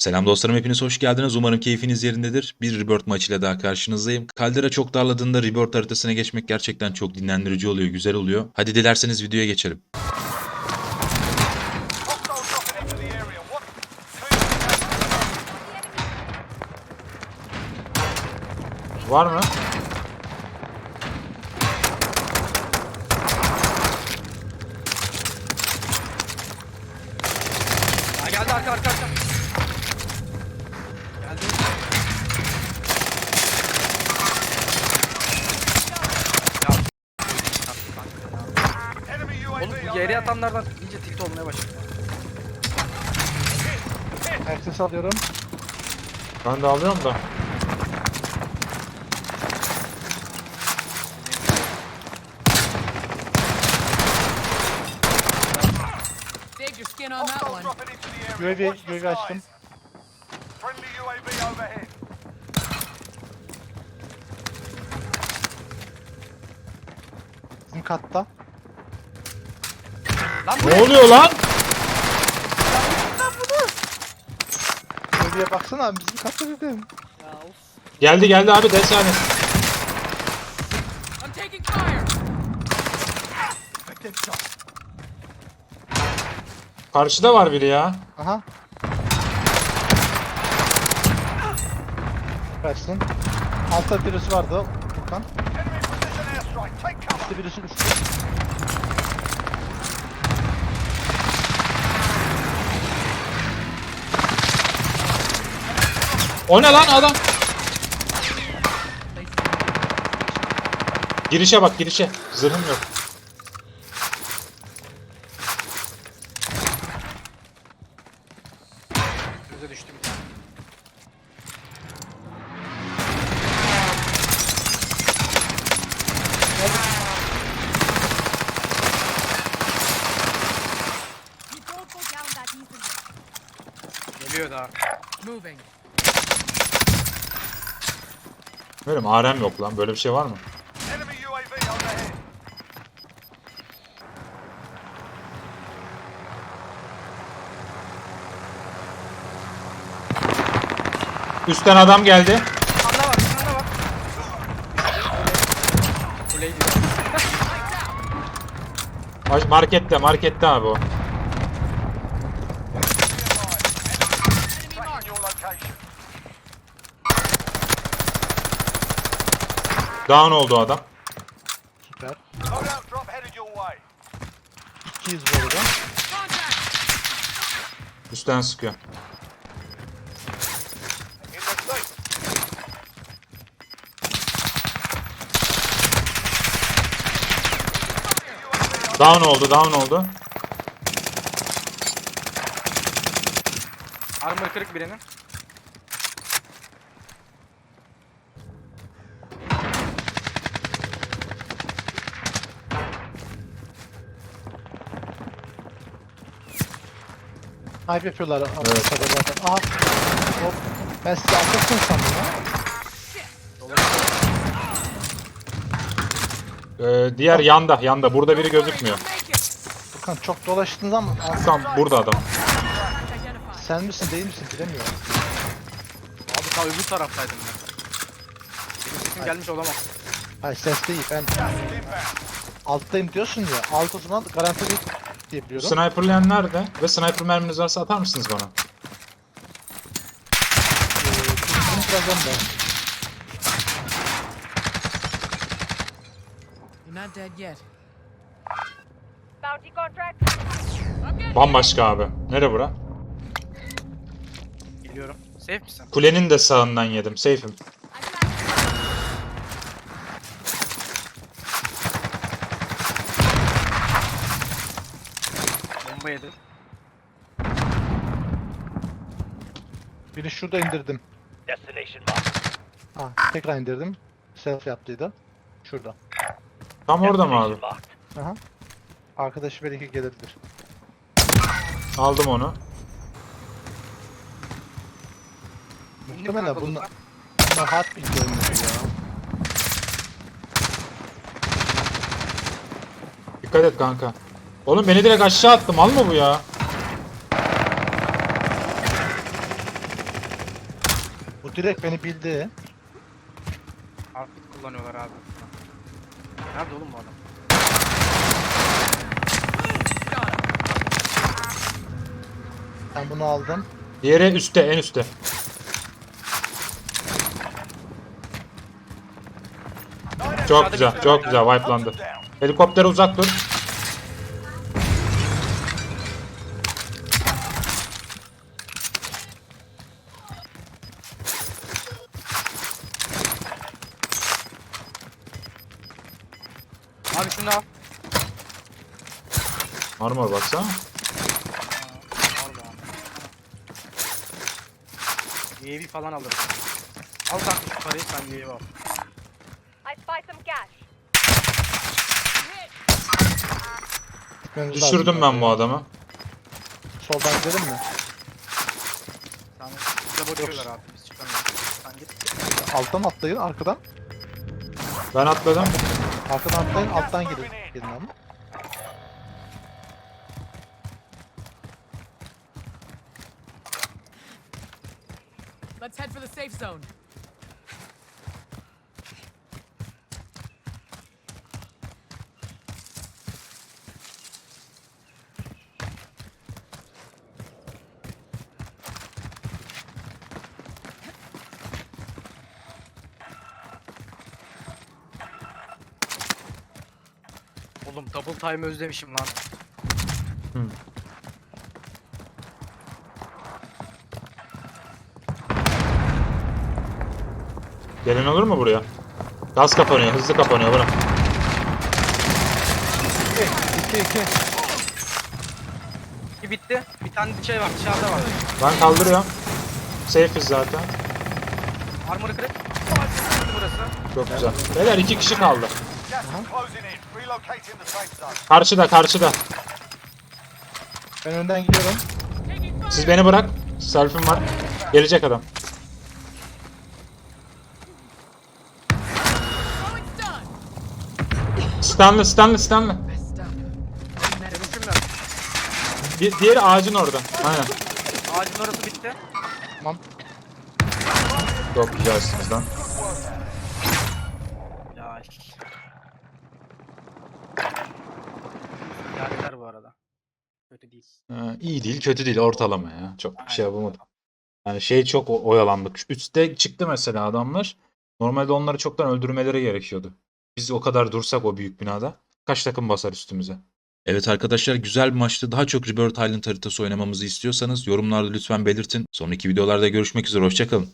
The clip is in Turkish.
Selam dostlarım hepiniz hoş geldiniz. Umarım keyfiniz yerindedir. Bir Rebirth maçıyla daha karşınızdayım. Caldera çok darladığında Rebirth haritasına geçmek gerçekten çok dinlendirici oluyor, güzel oluyor. Hadi dilerseniz videoya geçelim. Var mı? Ha geldi arka arka arka. Geldi. Ya. Enemy The yatanlardan iyice tilt olmaya başladı. Herkes alıyorum. Ben de alıyorum da. Save your skin on that one. UAV, UAV açtım. Friendly UAV overhead. Bizim katta. Ne oluyor lan? UAV'ye baksana abi bizim katta dedim. Ya of. Geldi geldi abi desane. I'm taking fire. Karşıda var biri ya. Aha. Versin. Altta birisi vardı. Furkan. Enemy precision airstrike. O ne lan adam? Girişe bak girişe. Zırhım yok. Üstümüze düştü bir tane. Geliyor daha. Moving. Benim ARM yok lan. Böyle bir şey var mı? Üstten adam geldi. Var, var. Kuleydi. Markette markette abi o. Down oldu adam. Süper. Loadout drop headed your way. 200 bu arada. Üstten sıkıyor. Down oldu down oldu. Armor kırık birinin. Hype yapıyorlar Amerika'da zaten. Aha. Hop. Ben sizi arkasını sandım ya. Ee, diğer yanda yanda. Burada biri gözükmüyor. Furkan çok dolaştınız ama Tam burada adam. Sen misin değil misin bilemiyorum. Abi ta öbür taraftaydım ben. Benim sesim gelmiş olamaz. Hayır ses değil ben alttayım diyorsun ya. Alt o zaman garantili diye biliyorum. Sniperlayan nerede? Ve sniper merminiz varsa atar mısınız bana? Ee, Bunu birazdan da. You're not dead yet. Bounty contract. I'm getting Bambaşka abi. Nere bura? Geliyorum. Safe misin? Kulenin de sağından yedim. Safe'im. Bomba yedi. Biri şurada indirdim. Ha, tekrar indirdim. Self yaptıydı. Şurada. Tam orada mı abi? Aha. Arkadaşı belki gelebilir. Aldım onu. Muhtemelen bunlar, bunlar hard bir oynuyor ya. Dikkat et kanka. Oğlum beni direkt aşağı attı. Mal mı bu ya? Bu direkt beni bildi. Outfit kullanıyorlar abi. Nerede oğlum bu adam? Ben bunu aldım. Diğeri üstte en üstte. Çok güzel çok güzel wipelandı. Helikoptere uzak dur. Şunu al. Marmor baksana. UAV falan alırım. Al kanka şu parayı sen UAV al. I spy some cash. Gitmemiz Düşürdüm lazım. ben bu adamı. Soldan gidelim mi? Sen bize bakıyorlar abi biz çıkamıyoruz. Sen git. Alttan atlayın arkadan. Ben atladım. Arkadan atlayın alttan gidin. Gidin ama. Let's head for the safe zone. Oğlum double time özlemişim lan. Gelen olur mu buraya? Gaz kapanıyor hızlı kapanıyor bırak. 2 2 Bir bitti. Bir tane şey var dışarıda var. Ben kaldırıyorum. Safe'iz zaten. Armor'ı kırık. Burası. Çok güzel. Beyler iki kişi kaldı. Karşıda karşıda. Ben önden gidiyorum. Siz beni bırak. Selfie'm var. Gelecek adam. Stanley Stanley Stanley. Bir, diğeri ağacın orada. Aynen. Ağacın orası bitti. Tamam. Çok güzelsiniz lan. Ya. İdareler bu arada. Ee, iyi değil kötü değil ortalama ya. Çok bir şey yapamadım. Yani şey çok o- oyalandık. Üste çıktı mesela adamlar. Normalde onları çoktan öldürmeleri gerekiyordu. Biz o kadar dursak o büyük binada. Kaç takım basar üstümüze? Evet arkadaşlar güzel bir maçtı. Daha çok Rebirth Island haritası oynamamızı istiyorsanız yorumlarda lütfen belirtin. Sonraki videolarda görüşmek üzere. Hoşçakalın.